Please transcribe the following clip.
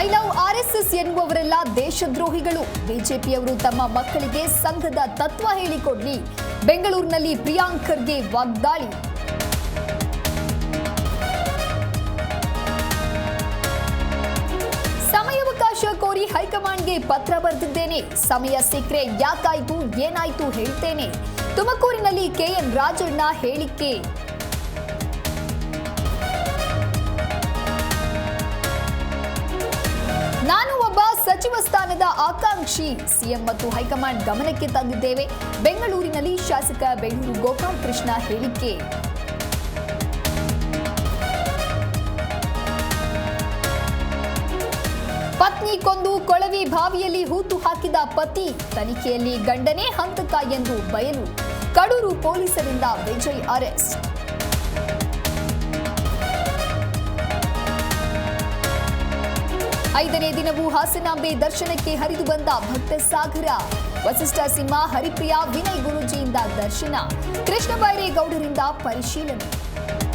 I love RSS ಎನ್ನುವವರೆಲ್ಲ ದೇಶದ್ರೋಹಿಗಳು. ಬಿಜೆಪಿಯವರು ತಮ್ಮ ಮಕ್ಕಳಿಗೆ ಸಂಘದ ತತ್ವ ಹೇಳಿಕೊಡ್ಲಿ. ಬೆಂಗಳೂರಿನಲ್ಲಿ ಪ್ರಿಯಾಂಕರ್ಗೆ ವಾಗ್ದಾಳಿ. ಸಮಯಾವಕಾಶ ಕೋರಿ ಹೈಕಮಾಂಡ್ಗೆ ಪತ್ರ ಬರೆದಿದ್ದೇನೆ. ಸಮಯ ಸಿಕ್ಕರೆ ಯಾಕಾಯ್ತು, ಏನಾಯ್ತು ಹೇಳ್ತೇನೆ. ತುಮಕೂರಿನಲ್ಲಿ ಕೆಎನ್ ರಾಜಣ್ಣ ಹೇಳಿಕೆ ನಾನು ಒಬ್ಬ ಸಚಿವ ಸ್ಥಾನದ ಆಕಾಂಕ್ಷಿ, ಸಿಎಂ ಮತ್ತು ಹೈಕಮಾಂಡ್ ಗಮನಕ್ಕೆ ತಂದಿದ್ದೇವೆ. ಬೆಂಗಳೂರಿನಲ್ಲಿ ಶಾಸಕ ಬೆಂಗಳೂರು ಗೋಪಾಲ್ ಕೃಷ್ಣ ಹೇಳಿಕೆ. ಪತ್ನಿ ಕೊಂದು ಕೊಳವಿ ಬಾವಿಯಲ್ಲಿ ಹೂತು ಹಾಕಿದ ಪತಿ ತನಿಖೆಯಲ್ಲಿ ಗಂಡನೇ ಹಂತಕ ಎಂದು ಬಯಲು. ಕಡೂರು ಪೊಲೀಸರಿಂದ ವಿಜಯ್ ಅರೆಸ್ಟ್. ಐದನೇ ದಿನವೂ ಹಾಸನಾಂಬೆ ದರ್ಶನಕ್ಕೆ ಹರಿದು ಬಂದ ಭಕ್ತ ಸಾಗರ. ವಸಿಷ್ಠ ಸಿಂಹ ಹರಿಪ್ರಿಯ ವಿನಯ್ ಗುರುಜಿಯಿಂದ ದರ್ಶನ. ಕೃಷ್ಣ ಬೈರೇಗೌಡರಿಂದ ಪರಿಶೀಲನೆ.